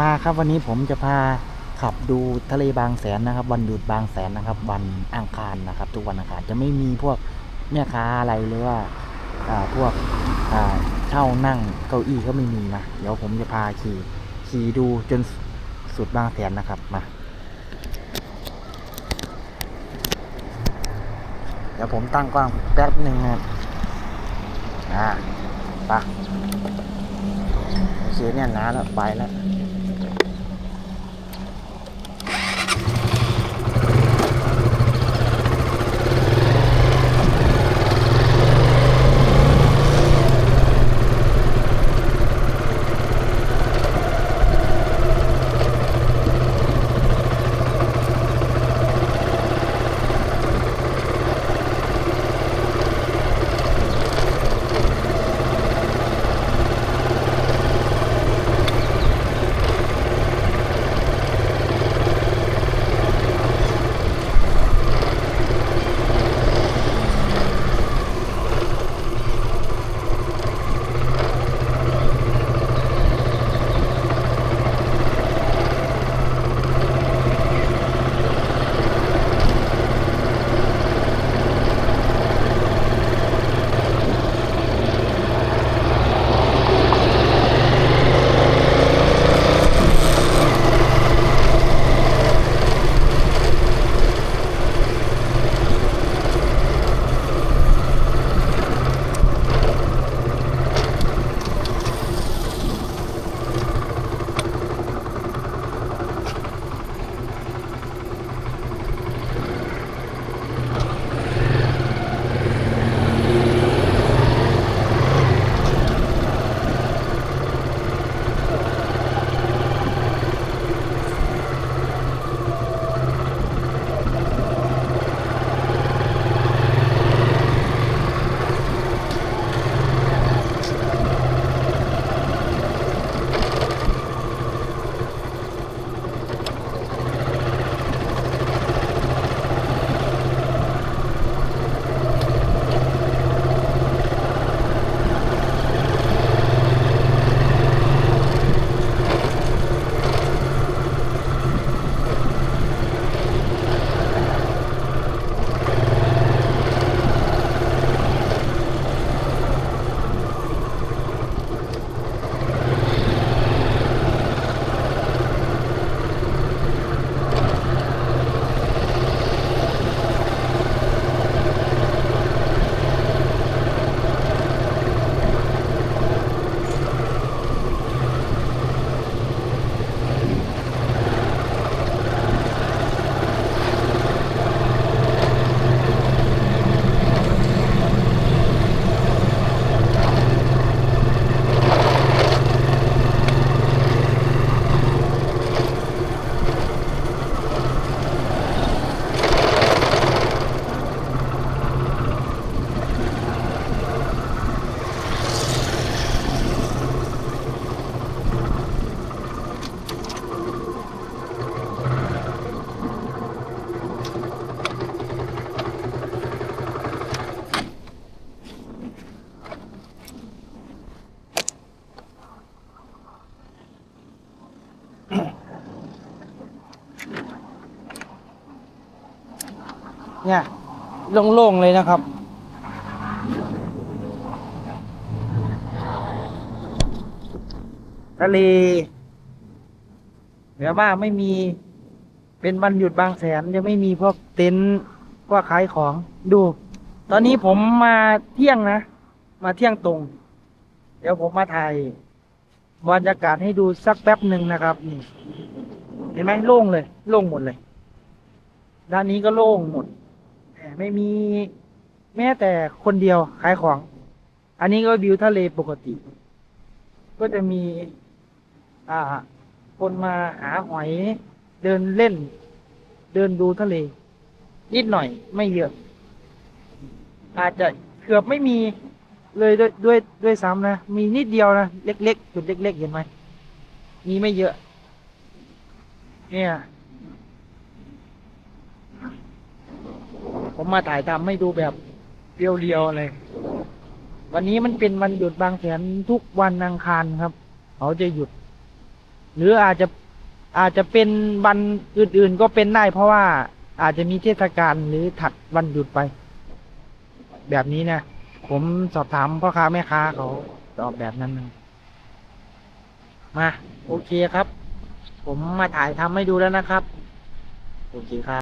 มาครับวันนี้ผมจะพาขับดูทะเลบางแสนนะครับ วันหยุดบางแสนนะครับ วันอังคารนะครับ ทุกวันอังคารจะไม่มีพวกแม่ค้าอะไรหรือว่าพวกเช่านั่งเก้าอี้ก็ไม่มีนะเดี๋ยวผมจะพาขี่ขี่ดูจนสุดบางแสนนะครับมาเดี๋ยวผมตั้งกล้องแป๊บหนึ่งนะครับอ่าไปะโอเคเนี่ยนะแล้วไปแล้ว เนี่ยโล่งๆเลยนะครับ ทะเลเหนือว่าไม่มีเป็นวันหยุดบางแสนจะไม่มีพวกเต็นท์พวกขายของดู ตอนนี้ผมมาเที่ยงนะ มาเที่ยงตรง เดี๋ยวผมมาถ่ายบรรยากาศให้ดูสักแป๊บหนึ่งนะครับนี่เห็นไหมโล่งเลย โล่งหมดเลย ด้านนี้ก็โล่งหมด ไม่มีแม้แต่คนเดียวขายของ อันนี้ก็วิวทะเลปกติ ก็จะมี อ่า คนมาหาหอย เดินเล่น เดินดูทะเล นิดหน่อยไม่เยอะ อาจจะเกือบไม่มีเลยด้วยด้วยด้วยซ้ำนะ มีนิดเดียวนะ เล็กๆจุดเล็ก ๆ เห็นไหมมีไม่เยอะ เนี่ย ผมมาถ่ายทำให้ดูแบบเรียวๆเลย วันนี้มันเป็นวันหยุดบางแสนทุกวันอังคารครับ เขาจะหยุด หรืออาจจะอาจจะเป็นวันอื่นๆก็เป็นได้เพราะว่าอาจจะมีเทศกาลหรือถัดวันหยุดไป แบบนี้นะ ผมสอบถามพ่อค้าแม่ค้าเขาตอบแบบนั้นนะมา โอเคครับ ผมมาถ่ายทำให้ดูแล้วนะครับ โอเคครับ